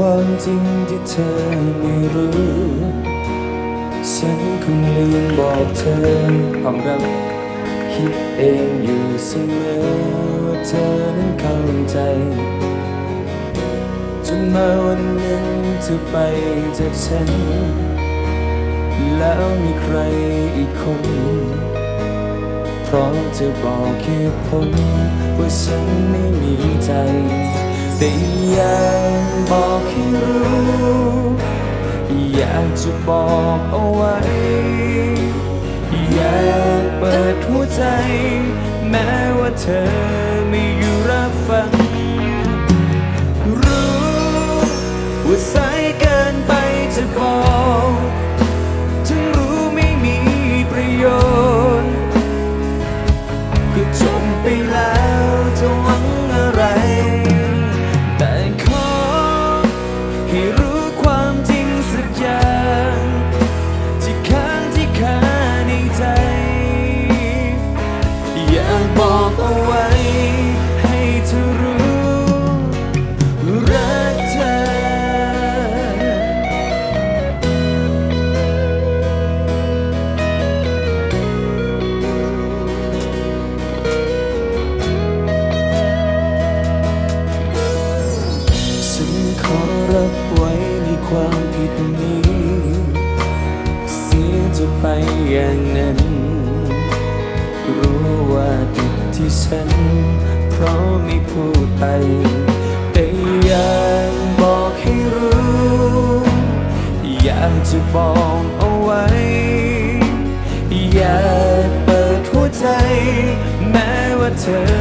ความจริงที่เธอไม่รู้ ฉันคงลืมบอกเธอความรักคิดเองอยู่เสมอว่าเธอนั้นเข้าใจ จนมาวันหนึ่งเธอไปจากฉัน แล้วมีใครอีกคนเพราะเธอบอกเหตุผลว่าฉันไม่มีใจแต่ยัง บอกให้รู้ อยากจะบอกเอาไว้ อยากเปิดหัวใจ แม้ว่าเธอ ให้รู้ความจริงสักอย่างที่ค้างที่คาในใจ อยากบอกเอา ความผิดนี้ เสียจะไปอย่างนั้น รู้ว่าผิดที่ฉัน เพราะไม่พูดไป แต่อยังบอกให้รู้ อยากจะบอกเอาไว้ อยากเปิดหัวใจ แม้ว่าเธอ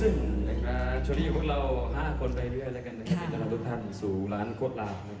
ซึนนะครับช่วงนี้พวกเรา 5 คนไปเรื่อยแล้วกันนะครับค่ะ ต้อนรับทุกท่านสู่ร้านโคตรลาวนะครับ